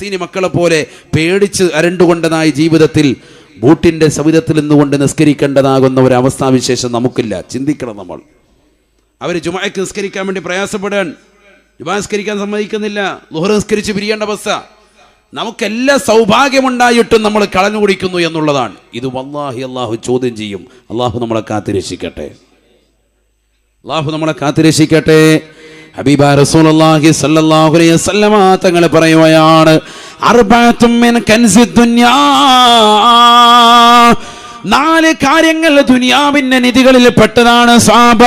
ഫലസ്തീനി മക്കളെ പോലെ പേടിച്ച് അരണ്ടുകൊണ്ടതായ ജീവിതത്തിൽ ബൂട്ടിന്റെ സവിധത്തിൽ നിന്നുകൊണ്ട് നിസ്കരിക്കേണ്ടതാകുന്ന ഒരു അവസ്ഥാവിശേഷം നമുക്കില്ല. ചിന്തിക്കണം നമ്മൾ. അവർ ജുമാക്ക് നിസ്കരിക്കാൻ വേണ്ടി പ്രയാസപ്പെടാൻ ജുമാ നിസ്കരിക്കാൻ സമ്മതിക്കുന്നില്ല. ലുഹർ നിസ്കരിച്ച് പിരിയേണ്ട അവസ്ഥ. നമുക്കെല്ലാ സൗഭാഗ്യമുണ്ടായിട്ടും നമ്മൾ കളഞ്ഞു കുടിക്കുന്നു എന്നുള്ളതാണ്. ഇത് വല്ലാഹി അള്ളാഹു ചോദ്യം ചെയ്യും. അള്ളാഹു നമ്മളെ കാത്തിരക്ഷിക്കട്ടെ. അള്ളാഹു നമ്മളെ കാത്തിരക്ഷിക്കട്ടെ. ഹബീബ വസല്ലമ തങ്ങൾ പറയുകയാണ് അർബാത്തും കൻസി ദുനിയാ നാല് കാര്യങ്ങൾ ദുനിയാവിന്റെ നിധികളിൽ പെട്ടതാണ് സാബ.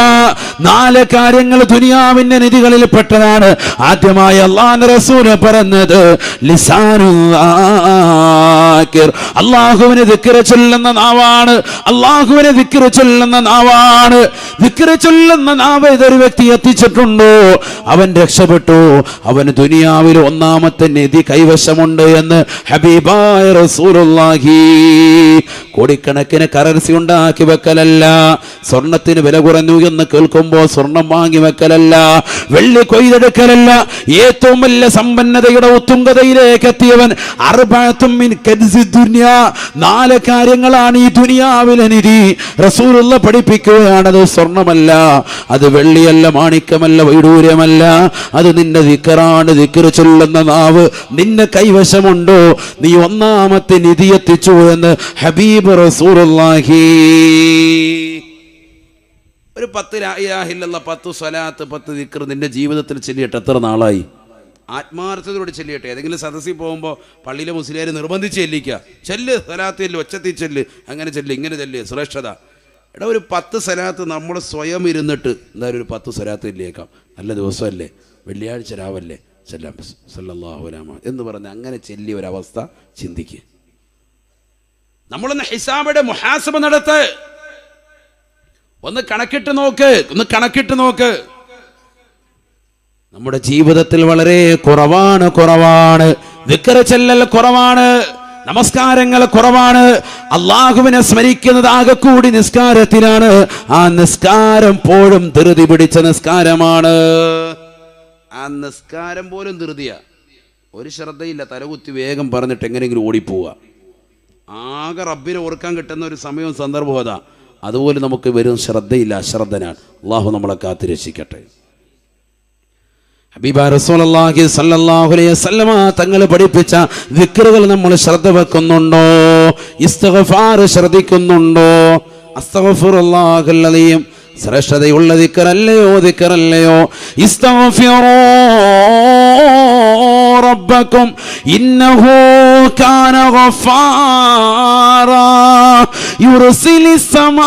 നാല് കാര്യങ്ങൾ ദുനിയാവിന്റെ നിധികളിൽ പെട്ടതാണ്. ആദ്യമായി അള്ളാഹ് റസൂൽ പറഞ്ഞത് അള്ളാഹുവിനെ ദിക്ര ചൊല്ലുന്ന നാവാണ്. അള്ളാഹുവിനെ ദിക്ര ചൊല്ലുന്ന നാവാണ്. ദിക്ര ചൊല്ലുന്ന നാവ് ഏതൊരു വ്യക്തി എത്തിച്ചിട്ടുണ്ടോ? അവൻ രക്ഷപ്പെട്ടു. അവന് ദുനിയാവിൽ ഒന്നാമത്തെ നിധി കൈവശമുണ്ട് എന്ന് ഹബീബായ റസൂലുള്ളാഹി കോടിക്കണക്കിന് കറൻസി ഉണ്ടാക്കി വെക്കലല്ല. സ്വർണത്തിന് വില കുറഞ്ഞു എന്ന് കേൾക്കുമ്പോൾ സ്വർണം വാങ്ങി വെക്കലല്ല. വെള്ളി കൊയ്തെടുക്കലല്ല. ഏറ്റവും വലിയ സമ്പന്നതയുടെ ഉത്തുംഗതയിലേക്ക് എത്തിയവൻ ദുനിയ. നാല് കാര്യങ്ങളാണ് ഈ ദുനിയാവിലെ നിധി റസൂലുള്ള പഠിപ്പിക്കുകയാണത് സ്വർണമല്ല അത് വെള്ളിയല്ല മാണിക്യമല്ല വൈഡൂര്യമല്ല. അത് നിന്റെ ദിക്കറാണ് ദിക്കറ് ചൊല്ലുന്ന നാവ്. നിന്റെ കൈവശമുണ്ടോ? നീ ഒന്നാമത്തെ നിധി എത്തിച്ചു എന്ന് ഹബീബ് ഒരു പത്ത് ലാ ഇലാഹ ഇല്ലല്ലാ പത്ത് സ്വലാത്ത് പത്ത് ദിക്ർ നിന്റെ ജീവിതത്തിൽ ചെല്ലിയിട്ട് എത്ര നാളായി? ആത്മാർത്ഥതയോട് ചെല്ലിയട്ടെ. ഏതെങ്കിലും സദസ്സിൽ പോകുമ്പോൾ പള്ളിയിലെ മുസ്ലിയാർ നിർബന്ധിച്ച് ചെല്ലിക്കുക ചെല്ല് സ്വലാത്ത് ചെല്ല് ഒച്ചത്തിൽ ചെല്ല്. അങ്ങനെ ചെല്ല് ഇങ്ങനെ ചെല്ല്. ശ്രേഷ്ഠത. എടാ ഒരു പത്ത് സ്വലാത്ത് നമ്മൾ സ്വയം ഇരുന്നിട്ട് എന്തായാലും ഒരു പത്ത് സ്വലാത്ത് ചെല്ലിയേക്കാം. നല്ല ദിവസമല്ലേ? വെള്ളിയാഴ്ച രാവല്ലേ? ചെല്ലാം. വസല്ലം. എന്ന് പറഞ്ഞ് അങ്ങനെ ചെല്ലിയ ഒരവസ്ഥ ചിന്തിക്കുക നമ്മളൊന്ന് ഹിസാബയുടെ മുഹാസബ നടത്ത്. ഒന്ന് കണക്കിട്ട് നോക്ക് ഒന്ന് കണക്കിട്ട് നോക്ക്. നമ്മുടെ ജീവിതത്തിൽ വളരെ കുറവാണ് കുറവാണ്. വിക്കറ ചെല്ലൽ കുറവാണ് നമസ്കാരങ്ങൾ കുറവാണ്. അള്ളാഹുവിനെ സ്മരിക്കുന്നത് ആകെ കൂടി നിസ്കാരത്തിലാണ്. ആ നിസ്കാരം പോലും ധൃതി പിടിച്ച നിസ്കാരമാണ്. ആ നിസ്കാരം പോലും ധൃതിയ. ഒരു ശ്രദ്ധയില്ല തലകുത്തി വേഗം പറഞ്ഞിട്ട് എങ്ങനെയെങ്കിലും ഓടിപ്പോവുക ആകെ റബ്ബിനെ ഓർക്കാൻ കിട്ടുന്ന ഒരു സമയവും സന്ദർഭവും അതാ. അതുപോലെ നമുക്ക് വരും ശ്രദ്ധയില്ല അശ്രദ്ധനാണ്. അള്ളാഹു നമ്മളെ കാത്തു രക്ഷിക്കട്ടെ. ഹബീബ റസൂലുള്ളാഹി സ്വല്ലല്ലാഹു അലൈഹി വസല്ലമ തങ്ങൾ പഠിപ്പിച്ച വിക്രുകൾ നമ്മൾ ശ്രദ്ധ വെക്കുന്നുണ്ടോ? ഇസ്തിഗ്ഫാർ ശ്രദ്ധിക്കുന്നുണ്ടോ? അസ്തഗ്ഫിറുല്ലാഹൽ അലീം ശ്രേഷ്ഠതയുള്ള ദിക്കറല്ലയോ ദിക്കറല്ലയോ ربكم إنه كان غفارا يرسل السماء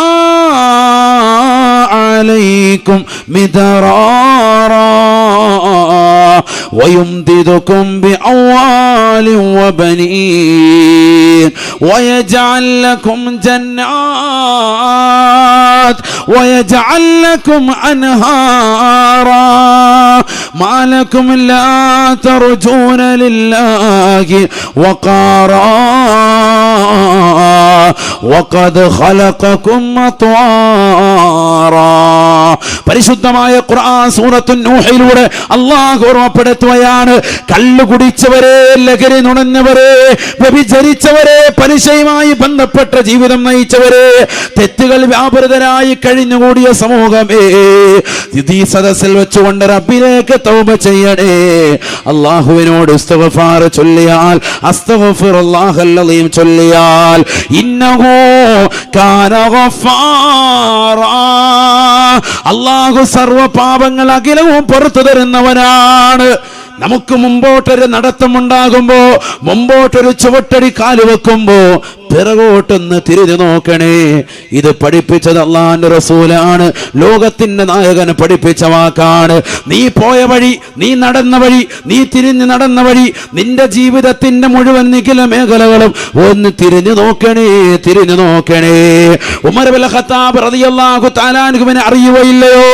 عليكم مدرارا ويمددكم بأموال وبنين ويجعل لكم جنات ويجعل لكم أنهارا ما لكم لا ترجون لله وقارا وقد خلقكم أطوارا പരിശുദ്ധമായ ഖുർആൻ സൂറത്തു നൂഹിലൂടെ അള്ളാഹു ഓർമ്മപ്പെടുത്തുകയാണ് കള്ളു കുടിച്ചവരെ ലഹരി നുണഞ്ഞവരെ വ്യഭിചരിച്ചവരെ പലിശയുമായി ബന്ധപ്പെട്ട ജീവിതം നയിച്ചവരെ തെറ്റുകൾ വ്യാപൃതരായി കഴിഞ്ഞുകൂടിയ സമൂഹമേ ഇത് ഈ സദസ്സിൽ വെച്ചുകൊണ്ട് റബ്ബിലേക്ക് തൗബ ചെയ്യണേ അള്ളാഹുവിനോട് ഇസ്തിഗ്ഫാർ ചൊല്ലിയാൽ ചൊല്ലിയാൽ അള്ളാഹു സർവ പാപങ്ങൾ അഖിലവും പുറത്തു തരുന്നവനാണ്. നമുക്ക് മുമ്പോട്ടൊരു നടത്തമുണ്ടാകുമ്പോ മുമ്പോട്ടൊരു ചുവട്ടടി കാൽ വെക്കുമ്പോ പിറകോട്ടൊന്ന് തിരിഞ്ഞു നോക്കണേ. ഇത് പഠിപ്പിച്ചത് അള്ളാന്റെ റസൂലാണ്. ലോകത്തിന്റെ നായകൻ പഠിപ്പിച്ച വാക്കാണ്. നീ പോയ വഴി നീ നടന്ന വഴി നീ തിരിഞ്ഞു നടന്ന വഴി നിന്റെ ജീവിതത്തിന്റെ മുഴുവൻ നിഖില മേഖലകളും ഒന്ന് തിരിഞ്ഞു നോക്കണേ തിരിഞ്ഞു നോക്കണേ. ഉമർ ബിൻ ഖത്താബ് റളിയല്ലാഹു അറിയുകയില്ലയോ?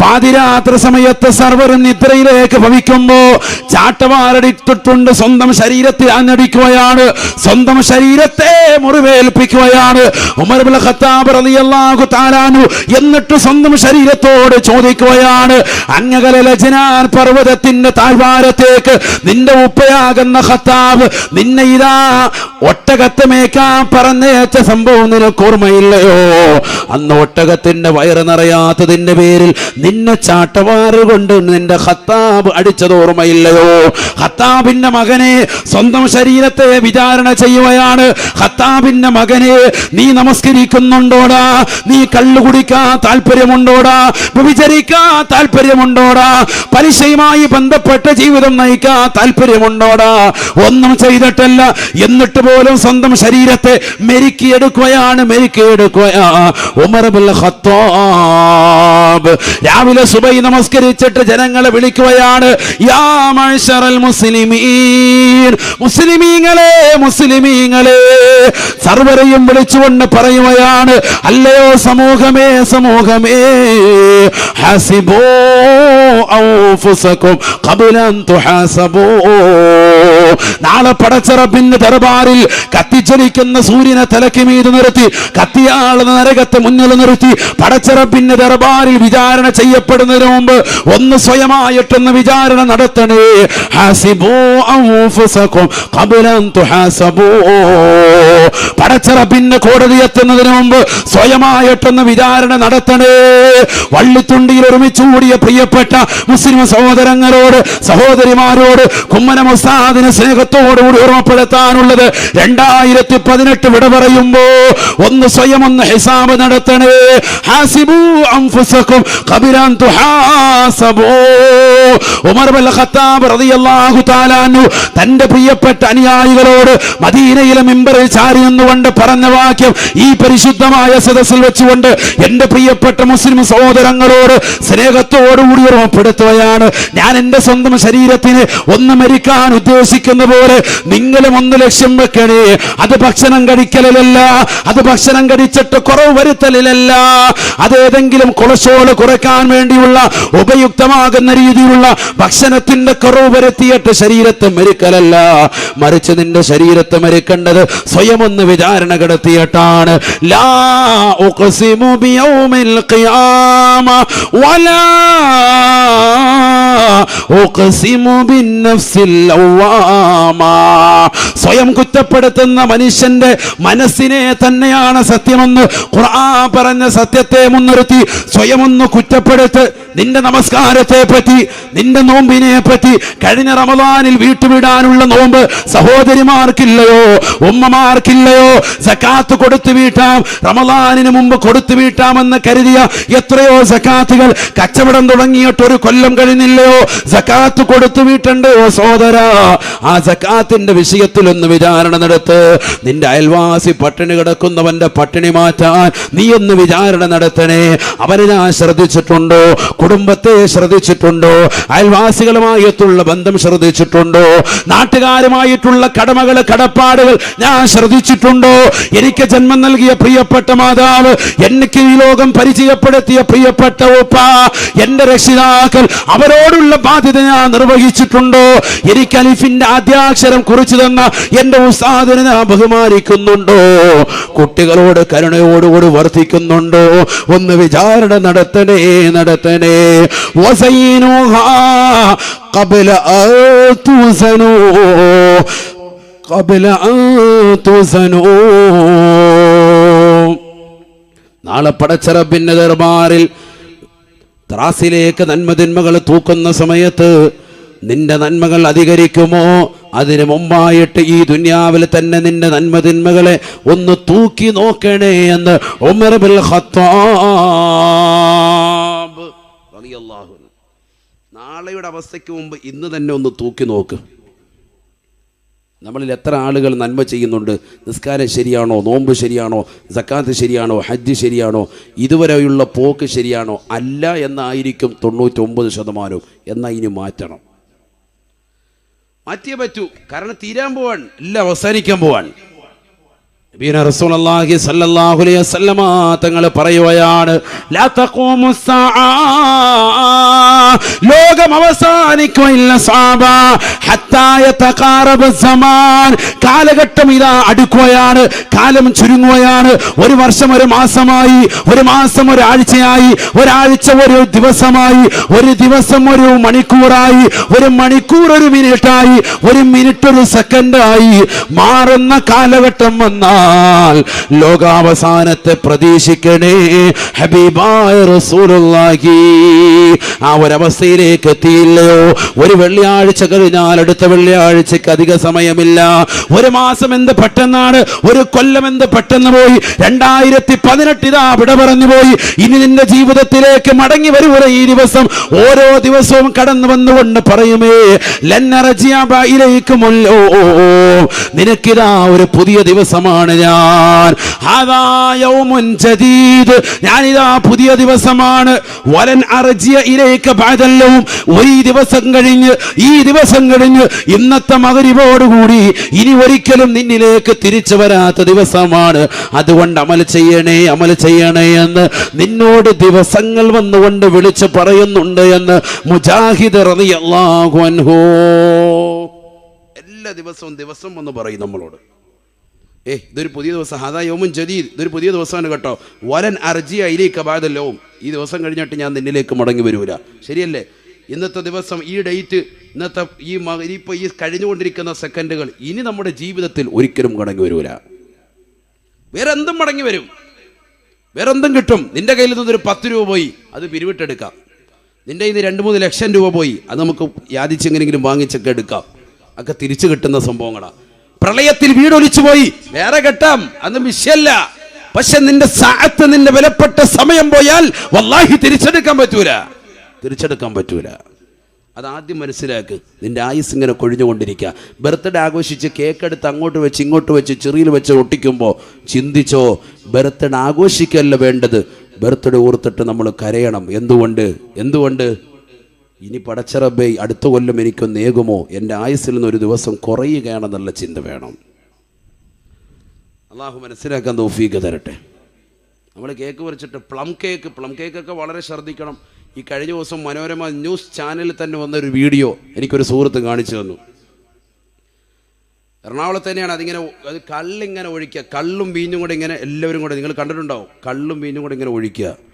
പാതിരാത്രി സമയത്ത് സർവരും നിദ്രയിലേക്ക് ഭവിക്കുമ്പോ ചാട്ടവാറടിത്തിട്ടുണ്ട് സ്വന്തം ശരീരത്തിൽ അന്നടിക്കുകയാണ് സ്വന്തം ശരീരത്തെ മുറിവേൽപ്പിക്കുകയാണ്. എന്നിട്ട് സ്വന്തം ശരീരത്തോട് ചോദിക്കുകയാണ് അങ്ങകല ലജ്നാൻ പർവതത്തിന്റെ താഴ്വാരത്തേക്ക് നിന്റെ ഉപ്പയാകുന്ന ഖത്താബ് നിന്നെ ഇതാ ഒട്ടകത്തെ മേക്കാൻ പറഞ്ഞേച്ച സംഭവം നിനക്ക് ഓർമ്മയില്ലയോ? അന്ന് ഒട്ടകത്തിന്റെ വയറ് നിറയാത്തതിന്റെ പേരിൽ നിന്നെ ചാട്ടവാറ് കൊണ്ട് നിന്റെ ഹത്താബ് അടിച്ചത് ഓർമ്മയില്ലയോ? ഹത്താബിന്റെ മകനെ സ്വന്തം ശരീരത്തെ വിചാരണ ചെയ്യുകയാണ്. ഹത്താബിന്റെ മകനെ നീ നമസ്കരിക്കുന്നുണ്ടോടാ? നീ കള്ളു കുടിക്കാൻ താല്പര്യമുണ്ടോടാ? വ്യഭിചരിക്കാൻ താല്പര്യമുണ്ടോടാ? പലിശയുമായി ബന്ധപ്പെട്ട ജീവിതം നയിക്കാൻ താല്പര്യമുണ്ടോടാ? ഒന്നും ചെയ്തിട്ടല്ല എന്നിട്ട് പോലും സ്വന്തം ശരീരത്തെ മെരുക്കിയെടുക്കുകയാണ് മെരുക്കിയെടുക്കുക ഉമർ രാവിലെ സുബൈ നമസ്കരിച്ചിട്ട് ജനങ്ങളെ വിളിക്കുകയാണ് സർവരെയും വിളിച്ചുകൊണ്ട് പറയുകയാണ് അല്ലയോ സമൂഹമേ സമൂഹമേ ഹസിബോ ഔഫുസകും ഖബലൻ തുഹാസബൂ. നാളെ പടച്ചറപ്പിന്റെ ദർബാറിൽ കത്തിച്ചലിക്കുന്ന സൂര്യനെ തലയ്ക്ക് മീത് നിർത്തി കത്തിയാള നരകത്തെ മുന്നിൽ നിർത്തി പടച്ചറപ്പിന്റെ ദർബാറിൽ വിചാരണ ചെയ്യപ്പെടുന്നതിന് മുമ്പ് ഒന്ന് സ്വയമായിട്ടൊന്ന് വിചാരണ നടത്തണേ. പടച്ചറപ്പിന്റെ കോടതി എത്തുന്നതിന് മുമ്പ് സ്വയമായിട്ടൊന്ന് വിചാരണ നടത്തണേ. വള്ളിത്തുണ്ടിയിൽ ഒരുമിച്ച് കൂടിയ പ്രിയപ്പെട്ട മുസ്ലിം സഹോദരങ്ങളോട് സഹോദരിമാരോട് കുമ്മനം ഉസ്താദിന് സ്നേഹത്തോടുകൂടി ഓർമ്മപ്പെടുത്താനുള്ളത് രണ്ടായിരത്തി പതിനെട്ട് വിട പറയുമ്പോ ഒന്ന് സ്വയം ഒന്ന് ഹിസാബ് നടത്തണേ. ഉമർ ഖത്താബ് തന്റെ പ്രിയപ്പെട്ട അനുയായികളോട് മദീനയിലെ മിമ്പറിൽ ചാരി നിന്നുകൊണ്ട് പറഞ്ഞ വാക്യം ഈ പരിശുദ്ധമായ സദസ്സിൽ വെച്ചുകൊണ്ട് എന്റെ പ്രിയപ്പെട്ട മുസ്ലിം സഹോദരങ്ങളോട് സ്നേഹത്തോടുകൂടി ഓർമ്മപ്പെടുത്തുകയാണ്. ഞാൻ എന്റെ സ്വന്തം ശരീരത്തിന് ഒന്ന് മരിക്കാൻ ഉദ്ദേശിക്കുന്ന പോലെ നിങ്ങളും ഒന്ന് ലക്ഷ്യം വെക്കണേ. അത് ഭക്ഷണം കഴിക്കലല്ല അത് ഭക്ഷണം കഴിച്ചിട്ട് കുറവ് വരുത്തലിലല്ല. അത് ഏതെങ്കിലും കൊളസ്ട്രോൾ കുറയ്ക്കാൻ വേണ്ടിയുള്ള ഉപയുക്തമാകുന്ന രീതിയിലുള്ള ഭക്ഷണത്തിന്റെ കുറവ് വരുത്തിയിട്ട് ശരീരത്തെ മരിക്കലല്ല. മറിച്ച് നിന്റെ ശരീരത്തെ മരിക്കേണ്ടത് സ്വയം ഒന്ന് വിചാരണ കിടത്തിയിട്ടാണ്. ലാ ഉഖ്സിമു ബിന്നഫ്സിൽ ലവ്വാമ സ്വയം കുറ്റപ്പെടുത്തുന്ന മനുഷ്യന്റെ മനസ്സിനെ തന്നെയാണ് സത്യമെന്ന്. ഖുർആൻ പറഞ്ഞ സത്യത്തെ മുൻനിർത്തി സ്വയം ഒന്ന് കുറ്റപ്പെടുത്ത് നിന്റെ നമസ്കാരത്തെ പറ്റി നിന്റെ നോമ്പിനെ പറ്റി കഴിഞ്ഞ റമദാനിൽ വീട്ടുവിടാനുള്ള നോമ്പ് സഹോദരിമാർക്കില്ലയോ ഉമ്മമാർക്കില്ലയോ സക്കാത്ത് കൊടുത്തു വീട്ടാം റമദാനിന് മുമ്പ് കൊടുത്തു വീട്ടാമെന്ന് കരുതിയ എത്രയോ സക്കാത്തുകൾ കച്ചവടം തുടങ്ങിയിട്ട് ഒരു കൊല്ലം കഴിഞ്ഞില്ലയോ സക്കാത്ത് കൊടുത്തു വീട്ടണ്ടയോ സഹോദര. ആ സക്കാത്തിന്റെ വിഷയത്തിൽ ഒന്ന് വിചാരണ നടത്ത്. നിന്റെ അയൽവാസി പട്ടിണി കിടക്കുന്നവന്റെ പട്ടിണി മാറ്റാൻ നീ ഒന്ന് വിചാരണ നടത്തണേ. അവനെ ഞാൻ ശ്രദ്ധിച്ചിട്ടുണ്ടോ? കുടുംബത്തെ ശ്രദ്ധിച്ചിട്ടുണ്ടോ? അയൽവാസികളുമായിട്ടുള്ള ബന്ധം ശ്രദ്ധിച്ചിട്ടുണ്ടോ? നാട്ടുകാരുമായിട്ടുള്ള കടമകൾ കടപ്പാടുകൾ ഞാൻ ശ്രദ്ധിച്ചിട്ടുണ്ടോ? എനിക്ക് ജന്മം നൽകിയ പ്രിയപ്പെട്ട മാതാവ് എനിക്ക് ഈ ലോകം പരിചയപ്പെടുത്തിയ പ്രിയപ്പെട്ട ഉപ്പ എന്റെ രക്ഷിതാക്കൾ അവരോടുള്ള ബാധ്യത ഞാൻ നിർവഹിച്ചിട്ടുണ്ടോ? എനിക്ക് അലിഫിന്റെ ആദ്യാക്ഷരം കുറിച്ചു തന്ന എന്റെ ഉസാദിനെ ഞാൻ ബഹുമാനിക്കുന്നുണ്ടോ? കുട്ടികളോട് കരുണയോടുകൂടി വർദ്ധിക്കുന്നുണ്ടോ ഒന്ന് വിചാരണ നടത്തണേ നടത്തണേ. കപില കപില നാളെ പടച്ചറബിന്റെ ദർബാറിൽ ത്രാസിലേക്ക് നന്മതിന്മകൾ തൂക്കുന്ന സമയത്ത് നിന്റെ നന്മകൾ അധികരിക്കുമോ? അതിനു മുമ്പായിട്ട് ഈ ദുന്യാവിൽ തന്നെ നിന്റെ നന്മതിന്മകളെ ഒന്ന് തൂക്കി നോക്കണേ എന്ന് ഉമർ ബിൽ ഖത്താബ്. നാളെയുടെ അവസ്ഥയ്ക്ക് മുമ്പ് ഇന്ന് തന്നെ ഒന്ന് തൂക്കി നോക്ക്. നമ്മളിൽ എത്ര ആളുകൾ നന്മ ചെയ്യുന്നുണ്ട്? നിസ്കാരം ശരിയാണോ? നോമ്പ് ശരിയാണോ? സക്കാത്ത് ശരിയാണോ? ഹജ്ജ് ശരിയാണോ? ഇതുവരെയുള്ള പോക്ക് ശരിയാണോ? അല്ല എന്നായിരിക്കും തൊണ്ണൂറ്റൊമ്പത് ശതമാനവും എന്നാൽ ഇനി മാറ്റണം? മാറ്റിയേ പറ്റൂ. കാരണം തീരാൻ പോവാൻ ഇല്ല അവസാനിക്കാൻ പോവാൻ നബീന റസൂലുള്ളാഹി സ്വല്ലല്ലാഹു അലൈഹി വസല്ലമ തങ്ങൾ പറയുകയാണ് ലോകം അവസാനിക്കുകയില്ല സാബ. കാലഘട്ടം ഇതാ അടുക്കുകയാണ് കാലം ചുരുങ്ങുകയാണ്. ഒരു വർഷം ഒരു മാസമായി ഒരു മാസം ഒരാഴ്ചയായി ഒരാഴ്ച ഒരു ദിവസമായി ഒരു ദിവസം ഒരു മണിക്കൂറായി ഒരു മണിക്കൂർ ഒരു മിനിറ്റായി ഒരു മിനിറ്റ് ഒരു സെക്കൻഡായി മാറുന്ന കാലഘട്ടം വന്നാൽ ലോകാവസാനത്തെ പ്രതീക്ഷിക്കണേ ഹബീബായ റസൂലുള്ളാഹി. ആ ഒരവസ്ഥയിലേക്ക് എത്തിയില്ലയോ? ഒരു വെള്ളിയാഴ്ച കഴിഞ്ഞാൽ അടുത്ത വെള്ളിയാഴ്ചക്ക് അധിക സമയമില്ല. ഒരു മാസം എന്ത് പെട്ടെന്നാണ്? ഒരു കൊല്ലം എന്ത് പെട്ടെന്ന് പോയി? രണ്ടായിരത്തി പതിനെട്ട് ഇതാ വിട പറഞ്ഞു പോയി. ഇനി നിന്റെ ജീവിതത്തിലേക്ക് മടങ്ങി വരുവരെ ഈ ദിവസം. ഓരോ ദിവസവും കടന്നു വന്നുകൊണ്ട് പറയുമേ ലന്നറജിയാബയിലേക്കുമല്ലോ നിനക്കിതാ ഒരു പുതിയ ദിവസമാണ്. ഞാൻ. യൗമുൻ ജദീദ്. ഞാനിതാ പുതിയ ദിവസമാണ്. വലൻ അറജിയ ഇലേക്ക് പാതല്ലവും ഒരു ദിവസം കഴിഞ്ഞ് ഈ ദിവസം കഴിഞ്ഞ് ഇന്നത്തെ മകരിവോടുകൂടി ഇനി ഒരിക്കലും നിന്നിലേക്ക് തിരിച്ചു വരാത്ത ദിവസമാണ്. അതുകൊണ്ട് അമൽ ചെയ്യണേ അമൽ ചെയ്യണേ എന്ന് നിന്നോട് ദിവസങ്ങൾ വന്നുകൊണ്ട് വിളിച്ചു പറയുന്നുണ്ട് എന്ന് മുജാഹിദ് റളിയല്ലാഹു അൻഹു. എല്ലാ ദിവസവും ദിവസം വന്ന് പറയും നമ്മളോട്. ഏ ഇതൊരു പുതിയ ദിവസം. അതാ യോമുൻ ജദീദ്. ഇതൊരു പുതിയ ദിവസമാണ് കേട്ടോ. വലൻ അർജിയ അയിലേക്ക് ബാദല്യവും ഈ ദിവസം കഴിഞ്ഞിട്ട് ഞാൻ നിന്നിലേക്ക് മടങ്ങി വരൂല. ശരിയല്ലേ? ഇന്നത്തെ ദിവസം ഈ ഡേറ്റ് ഇന്നത്തെ ഈ ഇപ്പോൾ ഈ കഴിഞ്ഞുകൊണ്ടിരിക്കുന്ന സെക്കൻഡുകൾ ഇനി നമ്മുടെ ജീവിതത്തിൽ ഒരിക്കലും മടങ്ങി വരൂല. വേറെ എന്തും മടങ്ങി വരും. വേറെ എന്തും കിട്ടും. നിന്റെ കയ്യിൽ നിന്നൊരു പത്ത് രൂപ പോയി അത് പിരിവിട്ടെടുക്കാം. നിന്റെ നിന്ന് രണ്ട് മൂന്ന് ലക്ഷം രൂപ പോയി അത് നമുക്ക് യാതിച്ചെങ്ങനെങ്കിലും വാങ്ങിച്ചൊക്കെ എടുക്കാം. ഒക്കെ തിരിച്ചു കിട്ടുന്ന സംഭവങ്ങളാണ് പ്രളയത്തിൽ വീടൊലിച്ചു പോയി. വേറെ കെട്ടാം അന്ന് വിഷയല്ല. പക്ഷെ നിന്റെ സാത്ത് നിന്റെ വിലപ്പെട്ട സമയം പോയാൽ വല്ലാഹി തിരിച്ചെടുക്കാൻ പറ്റൂല. തിരിച്ചെടുക്കാൻ പറ്റൂല. അത് ആദ്യം മനസ്സിലാക്ക്. നിന്റെ ആയുസ് ഇങ്ങനെ കൊഴിഞ്ഞുകൊണ്ടിരിക്കുക ബർത്ത്ഡേ ആഘോഷിച്ച് കേക്ക് എടുത്ത് അങ്ങോട്ട് വെച്ച് ഇങ്ങോട്ട് വെച്ച് ചെറിയിൽ വെച്ച് ഒട്ടിക്കുമ്പോൾ ചിന്തിച്ചോ ബർത്ത്ഡേ ആഘോഷിക്കല്ല വേണ്ടത്. ബർത്ത്ഡേ ഓർത്തിട്ട് നമ്മൾ കരയണം. എന്തുകൊണ്ട്? എന്തുകൊണ്ട്? ഇനി പടച്ചറബേ അടുത്ത കൊല്ലം എനിക്കൊന്ന് ഏകുമോ? എന്റെ ആയുസ്സിൽ നിന്ന് ഒരു ദിവസം കുറയുകയാണെന്നുള്ള ചിന്ത വേണം. അള്ളാഹു മനസ്സിലാക്കാൻ തോഫീക്ക് തരട്ടെ. നമ്മൾ കേക്ക് പറിച്ചിട്ട് പ്ലം കേക്ക് പ്ലം കേക്കൊക്കെ വളരെ ശ്രദ്ധിക്കണം ഈ കഴിഞ്ഞ ദിവസം മനോരമ ന്യൂസ് ചാനലിൽ തന്നെ വന്നൊരു വീഡിയോ എനിക്കൊരു സുഹൃത്ത് കാണിച്ചു തന്നു. എറണാകുളത്ത് തന്നെയാണ് അതിങ്ങനെ അത് കല്ലിങ്ങനെ ഒഴിക്കുക. കള്ളും വീഞ്ഞും കൂടെ ഇങ്ങനെ എല്ലാവരും കൂടെ നിങ്ങൾ കണ്ടിട്ടുണ്ടാവും. കള്ളും വീഞ്ഞും കൂടെ ഇങ്ങനെ ഒഴിക്കുക.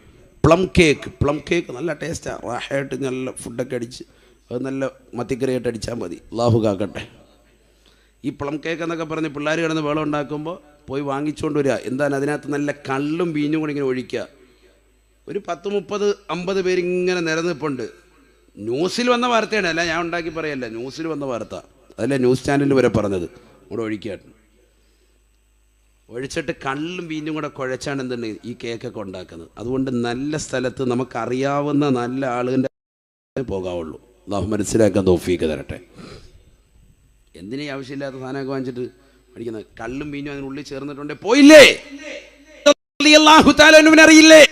പ്ലം കേക്ക് പ്ലം കേക്ക് നല്ല ടേസ്റ്റാണ് റാഹായിട്ട് നല്ല ഫുഡൊക്കെ അടിച്ച്. അത് നല്ല മത്തിക്കറിയായിട്ട് അടിച്ചാൽ മതി. ലാഹു കാക്കട്ടെ. ഈ പ്ലം കേക്ക് എന്നൊക്കെ പറഞ്ഞ് പിള്ളേർ കിടന്ന് വെള്ളം ഉണ്ടാക്കുമ്പോൾ പോയി വാങ്ങിച്ചുകൊണ്ട് വരിക എന്താണ് അതിനകത്ത് നല്ല കള്ളും വീഞ്ഞും കൂടി ഇങ്ങനെ ഒഴിക്കുക ഒരു പത്ത് മുപ്പത് അമ്പത് പേരിങ്ങനെ നിലനിൽപ്പുണ്ട് ന്യൂസിൽ വന്ന വാർത്തയാണ്. അല്ല ഞാൻ ഉണ്ടാക്കി പറയല്ല. ന്യൂസിൽ വന്ന വാർത്ത. അതല്ല ന്യൂസ് ചാനലിൽ വരെ പറഞ്ഞത്. ഇവിടെ ഒഴിക്കുകയാണ് ഒഴിച്ചിട്ട് കള്ളും വീഞ്ഞും കൂടെ കുഴച്ചാണ് എന്തുണ്ട് ഈ കേക്കൊക്കെ ഉണ്ടാക്കുന്നത്. അതുകൊണ്ട് നല്ല സ്ഥലത്ത് നമുക്കറിയാവുന്ന നല്ല ആളുകളുടെ പോകാവുള്ളൂ. അള്ളാഹു മനസ്സിലാക്കാൻ തോഫീക്ക് തരട്ടെ. എന്തിനീ ആവശ്യമില്ലാത്ത സാധനമൊക്കെ വാങ്ങിച്ചിട്ട് പഠിക്കുന്നത്? കള്ളും വീഞ്ഞും അതിനുള്ളിൽ ചേർന്നിട്ടുണ്ട്. പോയില്ലേ? അറിയില്ലേ?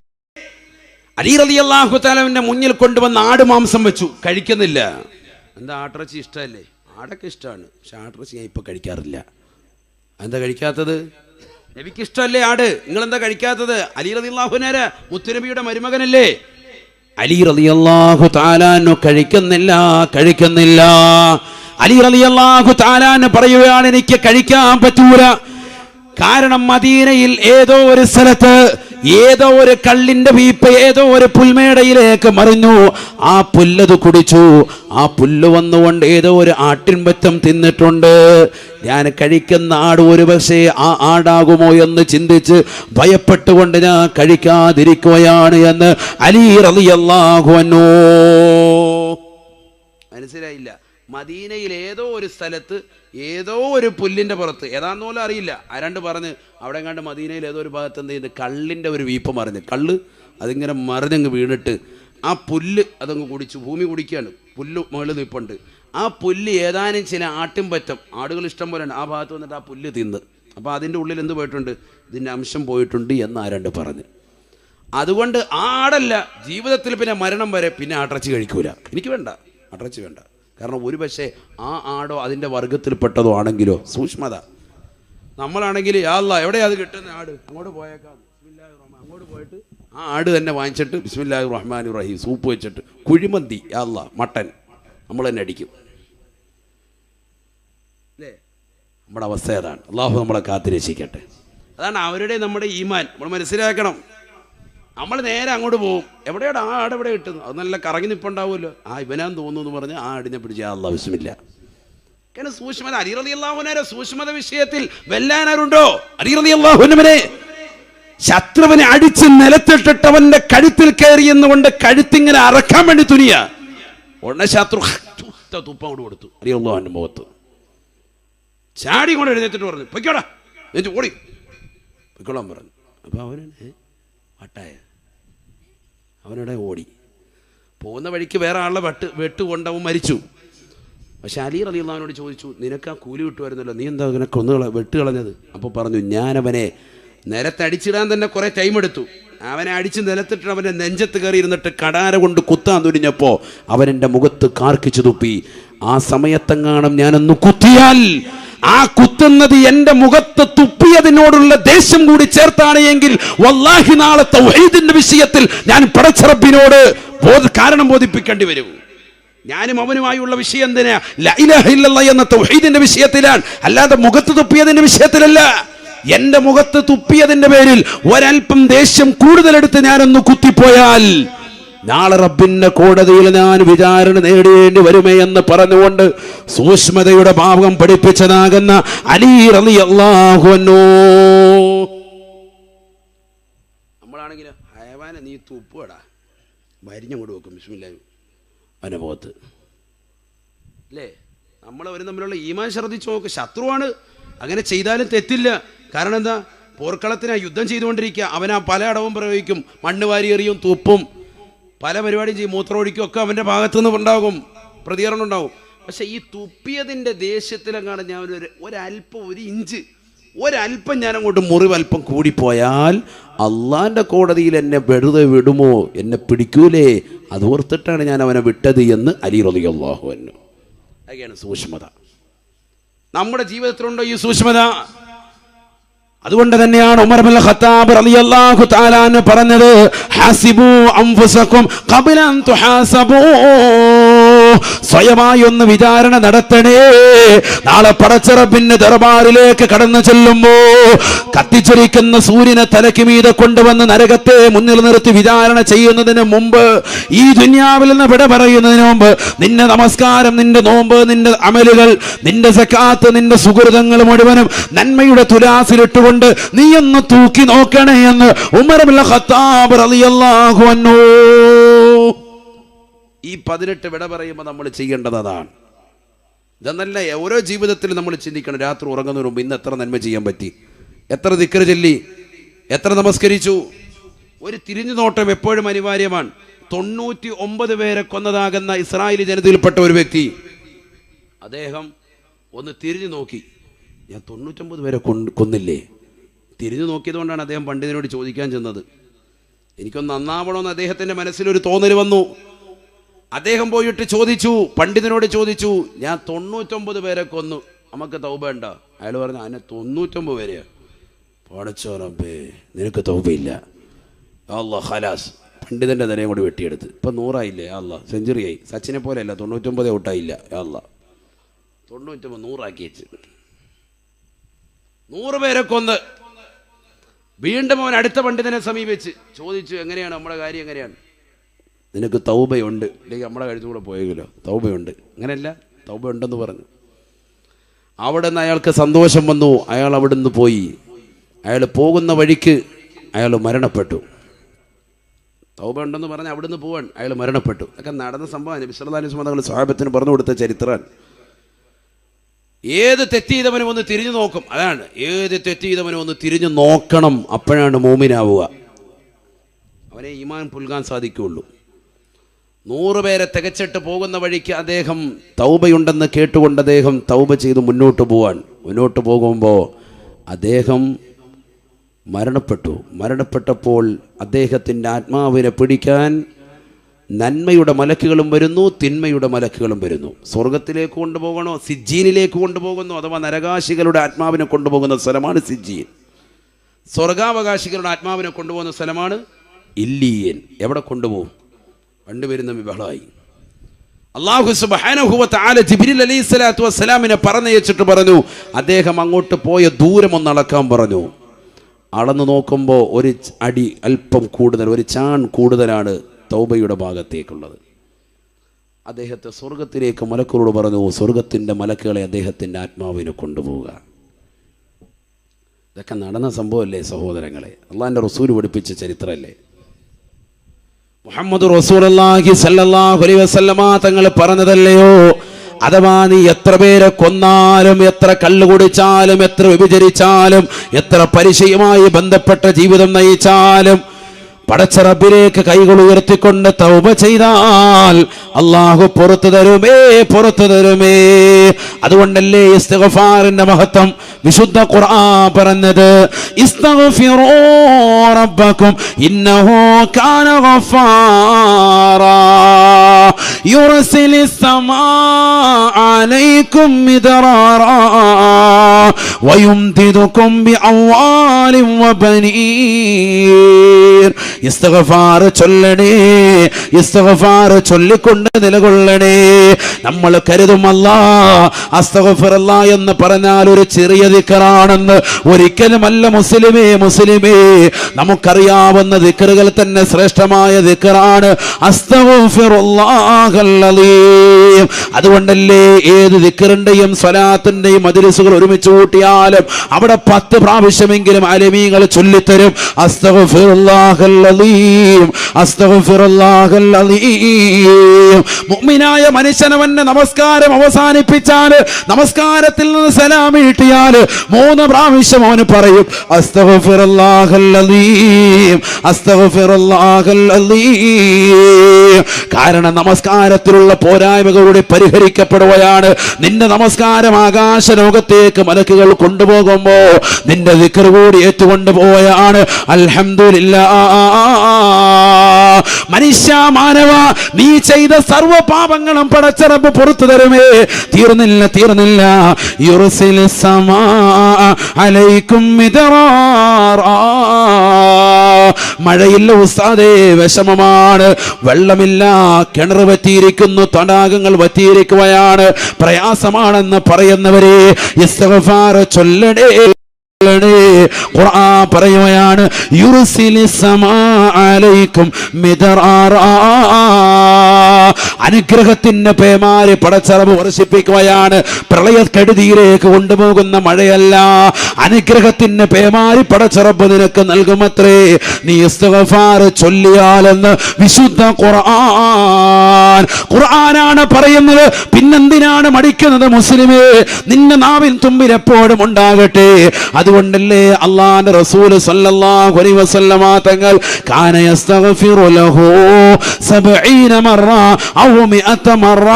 അലി മുന്നിൽ കൊണ്ടുവന്ന് ആട് മാംസം വെച്ചു. കഴിക്കുന്നില്ല. എന്താ ആട്ടിറച്ചി ഇഷ്ടമല്ലേ? ആടൊക്കെ ഇഷ്ടമാണ്. പക്ഷെ ആട്ടിറച്ചി ഞാൻ ഇപ്പോൾ കഴിക്കാറില്ല. എന്താ കഴിക്കാത്തത്? നബിക്ക് ഇഷ്ടമല്ലേ ആട്? നിങ്ങൾ എന്താ കഴിക്കാത്തത്? അലി റലി അള്ളാഹുനേര മുത്തുനബിയുടെ മരുമകനല്ലേ? അലി റതിയാഹു താലാനു കഴിക്കുന്നില്ല കഴിക്കുന്നില്ല. അലി റതിയാഹു താലാന് പറയുകയാണ് എനിക്ക് കഴിക്കാൻ പറ്റൂല. കാരണം മദീനയിൽ ഏതോ ഒരു സ്ഥലത്ത് ഏതോ ഒരു കള്ളിന്റെ വീപ്പ് ഏതോ ഒരു പുൽമേടയിലേക്ക് മറിഞ്ഞു. ആ പുല്ലത് കുടിച്ചു. ആ പുല്ല് വന്നുകൊണ്ട് ഏതോ ഒരു ആട്ടിൻപറ്റം തിന്നിട്ടുണ്ട്. ഞാൻ കഴിക്കുന്ന ആട് ഒരു പക്ഷേ ആ ആടാകുമോ എന്ന് ചിന്തിച്ച് ഭയപ്പെട്ടുകൊണ്ട് ഞാൻ കഴിക്കാതിരിക്കുകയാണ് എന്ന് അലി റളിയല്ലാഹു അൻഹു. മനസ്സിലായില്ല. മദീനയിൽ ഏതോ ഒരു സ്ഥലത്ത് ഏതോ ഒരു പുല്ലിന്റെ പുറത്ത്. ഏതാന്ന് പോലും അറിയില്ല. ആരാണ്ട് പറഞ്ഞ് അവിടെ കണ്ട് മദീനയിൽ ഏതോ ഒരു ഭാഗത്ത് എന്ത് ചെയ്യുന്നത് കള്ളിന്റെ ഒരു വീപ്പ് മറിഞ്ഞ്. കള്ള് അതിങ്ങനെ മറിഞ്ഞങ്ങ് വീണിട്ട് ആ പുല്ല് അതങ്ങ് കുടിച്ചു. ഭൂമി കുടിക്കുകയാണ്. പുല്ല് മുകളിൽ നിൽപ്പുണ്ട് ആ പുല്ല് ഏതാനും ചില ആട്ടിൻപറ്റം. ആടുകൾ ഇഷ്ടം പോലെ ഉണ്ട്. ആ ഭാഗത്ത് വന്നിട്ട് ആ പുല്ല് തിന്ന്. അപ്പോൾ അതിന്റെ ഉള്ളിൽ എന്ത് പോയിട്ടുണ്ട്? ഇതിന്റെ അംശം പോയിട്ടുണ്ട് എന്ന് ആരാണ്ട് പറഞ്ഞ്. അതുകൊണ്ട് ആ ആടല്ല. ജീവിതത്തിൽ പിന്നെ മരണം വരെ പിന്നെ ആട്ടിറച്ചി കഴിക്കൂല. എനിക്ക് വേണ്ട. ആട്ടിറച്ചി വേണ്ട. കാരണം ഒരു പക്ഷേ ആ ആടോ അതിന്റെ വർഗത്തിൽപ്പെട്ടതോ ആണെങ്കിലോ സൂക്ഷ്മത. നമ്മളാണെങ്കിൽ യാല്ല എവിടെയാ അത് കിട്ടുന്ന ആട്? അങ്ങോട്ട് പോയേക്കാം. അങ്ങോട്ട് പോയിട്ട് ആ ആട് തന്നെ വാങ്ങിച്ചിട്ട് ബിസ്മില്ലാഹി റഹ്മാൻ റഹീം സൂപ്പ് വെച്ചിട്ട് കുഴിമന്തി യാല്ല മട്ടൻ. നമ്മൾ തന്നെ അടിക്കും. അല്ലേ? നമ്മുടെ അവസ്ഥ അതാണ് അള്ളാഹു നമ്മളെ കാത്തിരക്ഷിക്കട്ടെ. അതാണ് അവരുടെ നമ്മുടെ ഈമാൻ. നമ്മൾ മനസ്സിലാക്കണം. നമ്മൾ നേരെ അങ്ങോട്ട് പോകും എവിടെയാണ് ആ ആട് എവിടെ കിട്ടുന്നു? അത് നല്ല കറങ്ങി നിപ്പുണ്ടാവുമല്ലോ. ആ ഇവനാന്ന് തോന്നുന്നു എന്ന് പറഞ്ഞ് ആ ആടിനെ പിടിച്ച് ആവശ്യമില്ല കാരണം സൂക്ഷ്മത അരിറതി അള്ളാഹുനരെ സൂക്ഷ്മത വിഷയത്തിൽ വെല്ലാനാരുണ്ടോ? അരിറതി അള്ളാഹുനവനെ ശത്രുവിനെ അടിച്ച് നിലത്തിട്ടിട്ടവന്റെ കഴുത്തിൽ കയറി എന്നുകൊണ്ട് കഴുത്തിങ്ങനെ അറക്കാൻ വേണ്ടി തുനിയ. ഉടനെ ശത്രു തുപ്പം കൊണ്ട് കൊടുത്തു. അലിയല്ലാഹുവിന്റെ മുഖത്ത്. ചാടി കൊണ്ട് എഴുന്നേറ്റിട്ട് പറഞ്ഞു പൊയ്ക്കോടാ എന്നിട്ട് ഓടി. പൊയ്ക്കോളാൻ പറഞ്ഞു. അപ്പൊ അവനെ വട്ടായ? അവനവിടെ ഓടി. പോകുന്ന വഴിക്ക് വേറെ ആളെ വെട്ട് വെട്ട് കൊണ്ടവൻ മരിച്ചു. പക്ഷെ അലി അലി ചോദിച്ചു നിനക്ക് ആ കൂലി കിട്ടുമായിരുന്നല്ലോ നീ എന്താ അങ്ങനെ കൊന്നുകള വെട്ട് കളഞ്ഞത് അപ്പോൾ പറഞ്ഞു ഞാനവനെ നിലത്തടിച്ചിടാൻ തന്നെ കുറേ ടൈം എടുത്തു. അവനെ അടിച്ച് നിലത്തിട്ട് അവന്റെ നെഞ്ചത്ത് കയറി ഇരുന്നിട്ട് കടാര കൊണ്ട് കുത്താൻ തുനിഞ്ഞപ്പോൾ അവൻ എന്റെ മുഖത്ത് കാർക്കിച്ചു തുപ്പി. ആ സമയത്തെങ്ങാണം ഞാനൊന്ന് കുത്തിയാൽ ആ കുത്തുന്നത് എന്റെ മുഖത്ത് തുപ്പിയതിനോടുള്ള ദേഷ്യം കൂടി ചേർത്താണ് എങ്കിൽ വല്ലാഹി നാളെ തൗഹീദിന്റെ വിഷയത്തിൽ ഞാൻ പടച്ചറബിനോട് ബോധ കാരണം ബോധിപ്പിക്കേണ്ടി വരും. ഞാനും അവനുമായുള്ള വിഷയം എന്തിനാ? ലാ ഇലാഹ ഇല്ലല്ലാഹ് എന്ന തൗഹീദിന്റെ വിഷയത്തിലാണ്. അല്ലാതെ മുഖത്ത് തുപ്പിയതിന്റെ വിഷയത്തിലല്ല. എന്റെ മുഖത്ത് തുപ്പിയതിന്റെ പേരിൽ ഒരൽപ്പം ദേഷ്യം കൂടുതലെടുത്ത് ഞാനൊന്ന് കുത്തിപ്പോയാൽ നാളെ റബ്ബിന്റെ കോടതിയിൽ ഞാൻ വിചാരണ നേടേണ്ടി വരുമേ എന്ന് പറഞ്ഞുകൊണ്ട് സൂക്ഷ്മതയുടെ ഭാവം പഠിപ്പിച്ചതാകുന്ന അലി റളിയല്ലാഹു അൻഹു. നമ്മളാണെങ്കിൽ ഹയവാനെ നീ തുപ്പുകടാ വരിഞ്ഞങ്ങോട്ട് വെക്കും. ബിസ്മില്ലാഹി അനുഭവത്ത് അല്ലേ? നമ്മൾ അവരും തമ്മിലുള്ള ഈമാൻ ശ്രദ്ധിച്ചു നോക്ക്. ശത്രുവാണ്. അങ്ങനെ ചെയ്താലും തെറ്റില്ല. കാരണം എന്താ? പോർക്കളത്തിനാ യുദ്ധം ചെയ്തുകൊണ്ടിരിക്കുക. അവനാ പല അടവും പ്രയോഗിക്കും. മണ്ണ് വാരി എറിയും തുപ്പും. പല പരിപാടിയും ചെയ്യും. മൂത്രമൊഴിക്കും ഒക്കെ അവന്റെ ഭാഗത്തു നിന്ന് ഉണ്ടാകും. പ്രതികരണം ഉണ്ടാകും പക്ഷേ ഈ തുപ്പിയതിന്റെ ദേഷ്യത്തിലെങ്ങാണ് ഞാൻ ഒരു ഒരല്പം ഒരു ഇഞ്ച് ഒരല്പം ഞാൻ അങ്ങോട്ട് മുറിവ് അല്പം കൂടിപ്പോയാൽ അള്ളാന്റെ കോടതിയിൽ എന്നെ വെറുതെ വിടുമോ? എന്നെ പിടിക്കൂലേ? അത് ഓർത്തിട്ടാണ് ഞാൻ അവനെ വിട്ടത് എന്ന് അലി റളിയല്ലാഹു എന്നു അതൊക്കെയാണ് സൂക്ഷ്മത. നമ്മുടെ ജീവിതത്തിലുണ്ടോ ഈ സൂക്ഷ്മത? അതുകൊണ്ട് തന്നെയാണ് ഉമർ ബിൻ ഖത്താബ് റളിയല്ലാഹു തആല പറഞ്ഞത് ഹാസിബു അൻഫുസകും ഖബല അൻ തുഹാസബൂ. സ്വയമായി ഒന്ന് വിചാരണ നടത്തണേ. നാളെ പടച്ചിറപ്പിന്റെ ദർബാറിലേക്ക് കടന്നു ചെല്ലുമ്പോ കത്തിച്ചൊരിക്കുന്ന സൂര്യനെ തലയ്ക്ക് മീതെ കൊണ്ടുവന്ന് നരകത്തെ മുന്നിൽ നിർത്തി വിചാരണ ചെയ്യുന്നതിന് മുമ്പ് ഈ ദുന്യാവിൽ നിന്ന് വിട പറയുന്നതിന് മുമ്പ് നിന്റെ നമസ്കാരം നിന്റെ നോമ്പ് നിന്റെ അമലുകൾ നിന്റെ സക്കാത്ത് നിന്റെ സുഹൃതങ്ങൾ മുഴുവനും നന്മയുടെ തുലാസിലിട്ടുകൊണ്ട് നീ ഒന്ന് തൂക്കി നോക്കണേ എന്ന് ഉമർബില്ല ഖത്താബ് റളിയല്ലാഹു അൻഹു ഈ പതിനെട്ട് വിട പറയുമ്പോൾ നമ്മൾ ചെയ്യേണ്ടത് അതാണ്. ഇതെന്നല്ല ഓരോ ജീവിതത്തിലും നമ്മൾ ചിന്തിക്കണം. രാത്രി ഉറങ്ങുന്നതിന് മുമ്പ് ഇന്ന് എത്ര നന്മ ചെയ്യാൻ പറ്റി? എത്ര ദിക്കർ ചൊല്ലി? എത്ര നമസ്കരിച്ചു? ഒരു തിരിഞ്ഞു നോട്ടം എപ്പോഴും അനിവാര്യമാണ്. തൊണ്ണൂറ്റി ഒമ്പത് പേരെ കൊന്നതാകുന്ന ഇസ്രായേലി ജനതയിൽപ്പെട്ട ഒരു വ്യക്തി. അദ്ദേഹം ഒന്ന് തിരിഞ്ഞു നോക്കി. ഞാൻ തൊണ്ണൂറ്റൊമ്പത് പേരെ കൊന്ന് കൊന്നില്ലേ? തിരിഞ്ഞു നോക്കിയതുകൊണ്ടാണ് അദ്ദേഹം പണ്ഡിതനോട് ചോദിക്കാൻ ചെന്നത്. എനിക്കൊന്ന് നന്നാവണമെന്ന് അദ്ദേഹത്തിന്റെ മനസ്സിലൊരു തോന്നൽ വന്നു. അദ്ദേഹം പോയിട്ട് ചോദിച്ചു പണ്ഡിതനോട് ചോദിച്ചു ഞാൻ തൊണ്ണൂറ്റൊമ്പത് പേരെ കൊന്നു. നമുക്ക് തൗബേണ്ട അയാൾ പറഞ്ഞു അതിനെ തൊണ്ണൂറ്റൊമ്പത് പേരെയാണ് പടച്ചോറമ്പേ നിനക്ക് തൗബയില്ല. അല്ല ഹലാസ് പണ്ഡിതന്റെ നിലയും കൂടി വെട്ടിയെടുത്ത്. ഇപ്പം നൂറായില്ലേ? അല്ല സെഞ്ചുറിയായി. സച്ചിനെ പോലെയല്ല തൊണ്ണൂറ്റൊമ്പത് ഔട്ടായില്ല. അല്ല തൊണ്ണൂറ്റൊമ്പത് നൂറാക്കി വെച്ച്. നൂറ് പേരെ കൊന്ന്. വീണ്ടും അവൻ അടുത്ത പണ്ഡിതനെ സമീപിച്ച് ചോദിച്ചു എങ്ങനെയാണ്? നമ്മുടെ കാര്യം എങ്ങനെയാണ്? നിനക്ക് തൗബയുണ്ട്. ഇല്ലെങ്കിൽ നമ്മുടെ കഴുത്തുകൂടെ പോയെങ്കിലോ തൗബയുണ്ട്. അങ്ങനെയല്ല തൗബയുണ്ടെന്ന് പറഞ്ഞു. അവിടെ നിന്ന് അയാൾക്ക് സന്തോഷം വന്നു. അയാൾ അവിടെ നിന്ന് പോയി. അയാൾ പോകുന്ന വഴിക്ക് അയാൾ മരണപ്പെട്ടു. തൗബ ഉണ്ടെന്ന് പറഞ്ഞ് അവിടെ നിന്ന് പോവാൻ അയാൾ മരണപ്പെട്ടു. ഒക്കെ നടന്ന സംഭവം നബിസ്വല്ലാ സുമതകൾ സാഹബത്തിന് പറഞ്ഞു കൊടുത്ത ചരിത്രമാണ് ഏത് തെറ്റീതവനും ഒന്ന് തിരിഞ്ഞു നോക്കും. അതാണ്. ഏത് തെറ്റീതവനും ഒന്ന് തിരിഞ്ഞു നോക്കണം. അപ്പോഴാണ് മോമിനാവുക. അവനെ ഈമാൻ പുൽകാൻ സാധിക്കുകയുള്ളൂ. നൂറ് പേരെ തികച്ചിട്ട് പോകുന്ന വഴിക്ക് അദ്ദേഹം തൗബയുണ്ടെന്ന് കേട്ടുകൊണ്ട് അദ്ദേഹം തൗബ ചെയ്ത് മുന്നോട്ട് പോവാൻ മുന്നോട്ട് പോകുമ്പോൾ അദ്ദേഹം മരണപ്പെട്ടു. മരണപ്പെട്ടപ്പോൾ അദ്ദേഹത്തിന്റെ ആത്മാവിനെ പിടിക്കാൻ നന്മയുടെ മലക്കുകളും വരുന്നു തിന്മയുടെ മലക്കുകളും വരുന്നു. സ്വർഗത്തിലേക്ക് കൊണ്ടുപോകണോ സിജ്ജീനിലേക്ക് കൊണ്ടുപോകുന്നു അഥവാ നരകാശികളുടെ ആത്മാവിനെ കൊണ്ടുപോകുന്ന സ്ഥലമാണ് സിജ്ജീൻ. സ്വർഗാവകാശികളുടെ ആത്മാവിനെ കൊണ്ടുപോകുന്ന സ്ഥലമാണ് ഇല്ലീയൻ. എവിടെ കൊണ്ടുപോകും? രണ്ടുപേരും തമ്മിൽ ബഹളമായി. അള്ളാഹു സുബാനഹുവത്ത് ആല ജിബിരിൽ അലൈഹി സ്വലാത്തു വസ്സലാമിനെ പറഞ്ഞയച്ചിട്ട് പറഞ്ഞു അദ്ദേഹം അങ്ങോട്ട് പോയ ദൂരം ഒന്ന് അളക്കാൻ പറഞ്ഞു. അളന്നു നോക്കുമ്പോൾ ഒരു അടി അല്പം കൂടുതൽ ഒരു ചാൺ കൂടുതലാണ് തൗബയുടെ ഭാഗത്തേക്കുള്ളത്. അദ്ദേഹത്തെ സ്വർഗത്തിലേക്ക് മലക്കുകളോട് പറഞ്ഞു സ്വർഗത്തിന്റെ മലക്കുകളെ അദ്ദേഹത്തിന്റെ ആത്മാവിനെ കൊണ്ടുപോവുക. ഇതൊക്കെ നടന്ന സംഭവമല്ലേ സഹോദരങ്ങളെ? അള്ളാഹിന്റെ റസൂൽ പഠിപ്പിച്ച ചരിത്രമല്ലേ? മുഹമ്മദ് റസൂലുള്ളാഹി സല്ലാഹുലി വസല്ലമ തങ്ങൾ പറഞ്ഞതല്ലയോ? അഥവാ നീ എത്ര പേരെ കൊന്നാലും എത്ര കള്ളു കുടിച്ചാലും എത്ര വിഭജിച്ചാലും എത്ര പരിചയമായി ബന്ധപ്പെട്ട ജീവിതം നയിച്ചാലും പടച്ച റബ്ബിലേക്ക് കൈകൾ ഉയർത്തിക്കൊണ്ട് തൗബ ചെയ്താൽ അള്ളാഹു പുറത്തു തരുമേ പുറത്തു തരുമേ. അതുകൊണ്ടല്ലേ ഇസ്തഗഫാറിന്റെ മഹത്വം? വിശുദ്ധ ഖുർആൻ പറഞ്ഞത് ഇസ്തഗ്ഫിറൂ റബ്ബകും ഇന്നഹു കാന ഗഫാറ. യുർസിലിസ് സമാ അലൈക്കും മിദറാറാ. ويمددكم بأموال وبنين ഇസ്തഗഫാർ ചൊല്ലണേ ഇസ്തഗഫാർ ചൊല്ലിക്കൊണ്ട് നിലകൊള്ളണേ നമ്മൾ കരുതുമല്ല അസ്തഗഫിറല്ല എന്ന് പറഞ്ഞാൽ ഒരു ചെറിയ ദിക്കറാണെന്ന് ഒരിക്കലുമല്ല മുസ്ലിമേ മുസ്ലിമേ നമുക്കറിയാവുന്ന ദിക്കറുകൾ തന്നെ ശ്രേഷ്ഠമായ ദിക്കറാണ് അസ്തഗഫിറുല്ലാഹല്ലദീം അതുകൊണ്ടല്ലേ ഏത് ദിക്കറിന്റെയും സ്വലാത്തിന്റെയും മദ്രസുകൾ ഒരുമിച്ച് കൂട്ടിയാലും അവിടെ പത്ത് പ്രാവശ്യമെങ്കിലും അലമീങ്ങൾ ചൊല്ലിത്തരും. മുഅ്മിനായ മനുഷ്യനവന്റെ നമസ്കാരം അവസാനിപ്പിച്ചാൽ നമസ്കാരത്തിൽ നിന്ന് സലാം വീട്ടിയാൽ മൂന്ന് പ്രാവശ്യം അവന് പറയും കാരണം നമസ്കാരത്തിലുള്ള പോരായ്മകളുടെ പരിഹരിക്കപ്പെടുകയാണ്. നിന്റെ നമസ്കാരം ആകാശ ലോകത്തേക്ക് മലക്കുകൾ കൊണ്ടുപോകുമ്പോ നിന്റെ ദിക്കർ കൂടി ഏറ്റുകൊണ്ട് പോയാണ് അൽഹംദുലില്ലാ. മനുഷ്യ മാനവ നീ ചെയ്ത സർവ പാപങ്ങളും പടച്ചറപ്പ് പുറത്തു തരുമേ. തീർന്നില്ല തീർന്നില്ല. യുറസിൽ സമാ അലൈക്കും. മഴയില്ല ഉസ്താദേ വിഷമമാണ്. വെള്ളമില്ല കിണർ വറ്റിയിരിക്കുന്നു തടാകങ്ങൾ വറ്റിയിരിക്കുകയാണ്. പ്രയാസമാണെന്ന് പറയുന്നവരെ ഇസ്തഗ്ഫാർ ചൊല്ലടേ. ഖുർആൻ പറയുകയാണ്. അനുഗ്രഹത്തിന്റെ പേമാരി പടച്ചറവ് വർഷിപ്പിക്കുകയാണ്. പ്രളയക്കെടുതിയിലേക്ക് കൊണ്ടുപോകുന്ന മഴയല്ല. അനുഗ്രഹത്തിന്റെ പേമാരി പടച്ചറപ്പ് നിനക്ക് നൽകുമത്രേ. നീ ചൊല്ലിയാലെന്ന് വിശുദ്ധ ഖുർആൻ. ഖുർആനാണ് പറയുന്നത് പിന്നെന്തിനാണ് മടിക്കുന്നത് മുസ്ലിമേ? നിന്റെ നാവിൻ തുമ്പിൽ എപ്പോഴും ഉണ്ടാകട്ടെ. അതുകൊണ്ടല്ലേ അള്ളാന്റെ റസൂൽ സല്ലല്ലാഹു അലൈഹി വസല്ലമ തങ്ങൾ ലഹു 70 മറ ഔ 100 മറ.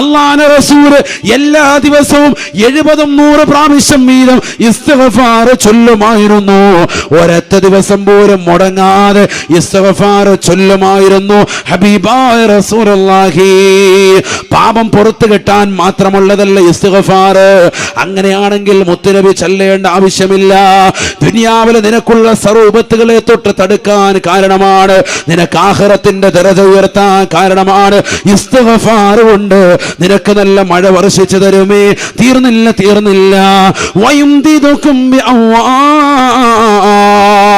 അള്ളാന്റെ റസൂൽ എല്ലാ ദിവസവും 70 നൂറ് പ്രാവശ്യം വീതം ഇസ്തിഗ്ഫാർ ചൊല്ലുമായിരുന്നു. ഒരൊറ്റ ദിവസം പോലും മുടങ്ങാതെ ഇസ്തിഗ്ഫാർ ചൊല്ലുമായിരുന്നു. ഹബീബായ റസൂലുള്ളാഹി. പാപം പുറത്തു കിട്ടാൻ മാത്രമുള്ളതല്ല ഇസ്തിഗ്ഫാർ. അങ്ങനെയാണെങ്കിൽ മുത്തുനബി ചെല്ലേണ്ട ആവശ്യമില്ല. ദുനിയാവിലെ നിനക്കുള്ള സ്വരൂപത്തുകളെ തൊട്ട് തടുക്കാൻ കാരണമാണ്. നിനക്ക് ആഹാരത്തിന്റെ ദരജ ഉയർത്താൻ കാരണമാണ്. കൊണ്ട് നിനക്ക് നല്ല മഴ വർഷിച്ചു തരുമേ. തീർന്നില്ല തീർന്നില്ല.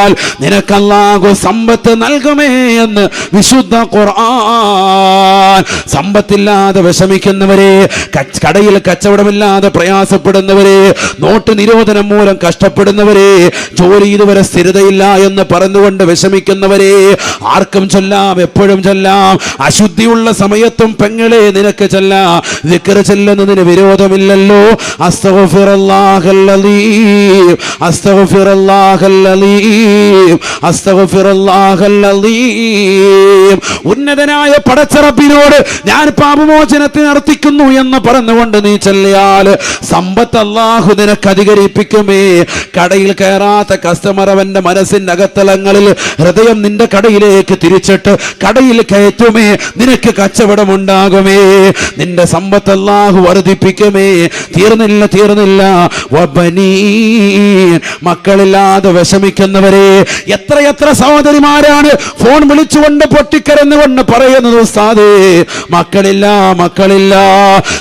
വയുംതിദുക്കും നിനക്ക് അല്ലാഹു സമ്പത്ത് നൽകുമേ എന്ന് വിശുദ്ധ ഖുർആൻ സമ്പത്തില്ലാതെ വിഷമിക്കുന്നവരെ കടയിൽ കച്ചവടമില്ലാതെ പ്രയാസപ്പെടുന്നവരെ നോട്ട് നിരോധനം മൂലം കഷ്ടപ്പെടുന്നവരെ ജോലി ഇതുവരെ സ്ഥിരതയില്ല എന്ന് പറഞ്ഞുകൊണ്ട് വിഷമിക്കുന്നവരെ ആർക്കും ചൊല്ലാം എപ്പോഴും ചൊല്ലാം അശുദ്ധിയുള്ള സമയത്തും പെങ്ങളെ നിനക്ക് ചൊല്ലാം ദിക്ർ ചെല്ലുന്നതിന് വിരോധമില്ലല്ലോ. അസ്തഫിറല്ലാഹല്ലീ അസ്തഗ്ഫിറുല്ലാഹല്ലദീം. ഉന്നതനായ പടച്ചറപ്പിനോട് ഞാൻ പാപമോചനത്തിന് അർത്ഥിക്കുന്നു എന്ന് പറഞ്ഞുകൊണ്ട് നീ ചെല്ലിയാൽ സമ്പത്ത് അള്ളാഹു നിനക്ക് അധികരിപ്പിക്കുമേ. കടയിൽ കയറാത്ത കസ്റ്റമർ അവന്റെ മനസ്സിന്റെ അകത്തലങ്ങളിൽ ഹൃദയം നിന്റെ കടയിലേക്ക് തിരിച്ചിട്ട് കടയിൽ കയറ്റുമേ. നിനക്ക് കച്ചവടം ഉണ്ടാകുമേ നിന്റെ സമ്പത്ത് അല്ലാഹു വർദ്ധിപ്പിക്കുമേ. തീർന്നില്ല തീർന്നില്ല. മക്കളില്ലാതെ വിഷമിക്കുന്നവരെ എത്രയെത്ര സഹോദരിമാരാണ് ഫോൺ വിളിച്ചുകൊണ്ട് പൊട്ടിക്കരന്നുകൊണ്ട് പറയുന്നത് ഉസ്താദേ മക്കളില്ല മക്കളില്ല.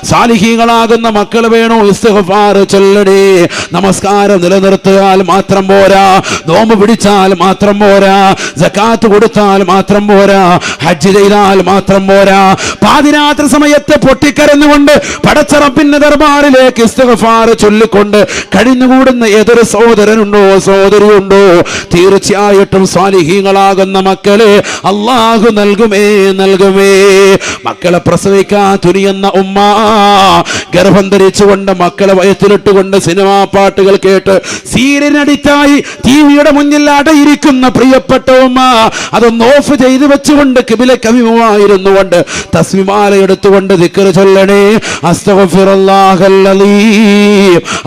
സാലിഹീകളാകുന്ന മക്കൾ വേണോ ഇസ്തിഗ്ഫാർ ചൊല്ലടേ. നമസ്കാരം നിലനിർത്തിയാൽ മാത്രം പോരാ. നോമ്പ് പിടിച്ചാൽ മാത്രം പോരാ. ജക്കാത്ത് കൊടുത്താൽ മാത്രം പോരാ. ഹജ്ജ് ചെയ്താൽ മാത്രം പോരാ. പാതിരാത്രി സമയത്ത് പൊട്ടിക്കരന്നുകൊണ്ട് പടച്ചറപ്പിന്റെ ദർബാറിലേക്ക് ഇസ്തിഗ്ഫാർ ചൊല്ലിക്കൊണ്ട് കഴിഞ്ഞുകൂടുന്ന ഏതൊരു സഹോദരനുണ്ടോ സഹോദരിയുണ്ടോ? തീർച്ചയായിട്ടും സ്വാലിഹീങ്ങളാകുന്ന മക്കളെ അള്ളാഹു നൽകുമേ നൽകുമേ. മക്കളെ പ്രസവിക്കാൻ തുനിയുന്ന ഉമ്മ ഗർഭം ധരിച്ചുകൊണ്ട് മക്കളെ വയത്തിലിട്ടുകൊണ്ട് സിനിമാ പാട്ടുകൾ കേട്ട് സീരിയനടിത്തായി ടി വിയുടെ മുന്നിൽ അടയിരിക്കുന്ന പ്രിയപ്പെട്ട ഉമ്മ അതൊന്ന് ഓഫ് ചെയ്ത് വെച്ചുകൊണ്ട് കിബില കവിമായിരുന്നു കൊണ്ട് തസ്മിമാല എടുത്തുകൊണ്ട് ദിക്കറ് ചൊല്ലണേ. അസ്തഫിറല്ലാഹല്ലീ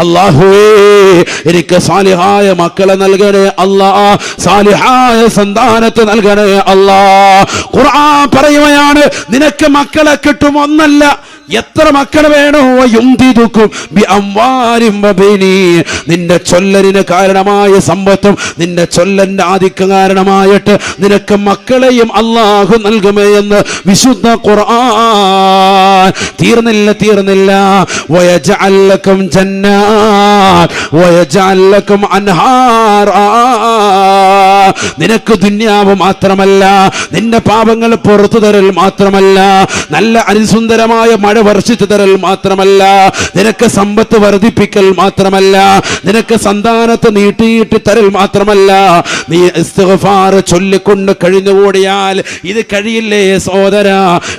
അല്ലാഹുവേ. എനിക്ക് സാലിഹായ മക്കളെ നൽകണേ അല്ലാ. സാലിഹായ സന്താനത്തെ നൽകണേ അല്ലാ. ഖുർആൻ പറയുകയാണ് നിനക്ക് മക്കളെ കിട്ടും ഒന്നല്ല. എത്ര മക്കൾ വേണോ യുന്തിതുക്കും. നിന്റെ ചൊല്ലലിന് കാരണമായ സമ്പത്തും നിന്റെ ചൊല്ലന്റെ ആധിക്യം കാരണമായിട്ട് നിനക്ക് മക്കളെയും അള്ളാഹു നൽകുമേ എന്ന് വിശുദ്ധ ഖുർആൻ. തീർന്നില്ല തീർന്നില്ല. വയജഅല്ലക്കും ജന്നാ വയജഅല്ലക്കും അൻഹാറാ. നിനക്ക് ദുന്യാവ് മാത്രമല്ല. നിന്റെ പാപങ്ങൾ പുറത്തു തരൽ മാത്രമല്ല. നല്ല അനുസുന്ദരമായ മഴ വർഷിച്ചു തരൽ മാത്രമല്ല. നിനക്ക് സമ്പത്ത് വർദ്ധിപ്പിക്കൽ മാത്രമല്ല. നിനക്ക് സന്താനത്ത് നീട്ടിയിട്ട് തരൽ മാത്രമല്ല. നീ ചൊല്ലിക്കൊണ്ട് കഴിഞ്ഞുകൂടിയാൽ ഇത് കഴിയില്ലേ സോദര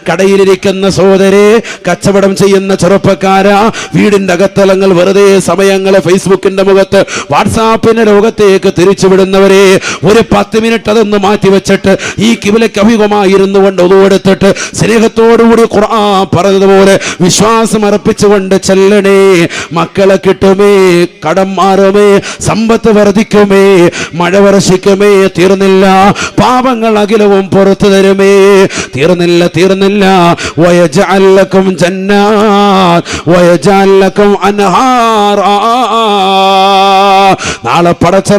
കടയിലിരിക്കുന്ന സോദരെ കച്ചവടം ചെയ്യുന്ന ചെറുപ്പക്കാര വീടിന്റെ അകത്തലങ്ങൾ വെറുതെ സമയങ്ങളെ ഫേസ്ബുക്കിന്റെ മുഖത്ത് വാട്സാപ്പിന്റെ ലോകത്തേക്ക് തിരിച്ചുവിടുന്നവരെ ഒരു പത്ത് മിനിറ്റ് അതൊന്ന് മാറ്റി വെച്ചിട്ട് ഈ കിബിലയ്ക്ക് അഭിമുഖമായിരുന്നു കൊണ്ട് ഒതുവെടുത്തിട്ട് സ്നേഹത്തോടുകൂടി ഖുർആൻ പറഞ്ഞതുപോലെ വിശ്വാസം അർപ്പിച്ചുകൊണ്ട് ചെല്ലണേ മക്കളെ കിട്ടുമേ കടം മാറുമേ സമ്പത്ത് വർദ്ധിക്കുമേ മഴ വർഷിക്കുമേ തീർന്നില്ല പാപങ്ങൾ അഖിലവും പുറത്തു തരുമേ. തീർന്നില്ല തീർന്നില്ല. വയജാലക്കും ജന്നാത്ത് വയജഅല്ലക്കും അൻഹാറാ. നാളെ പടച്ച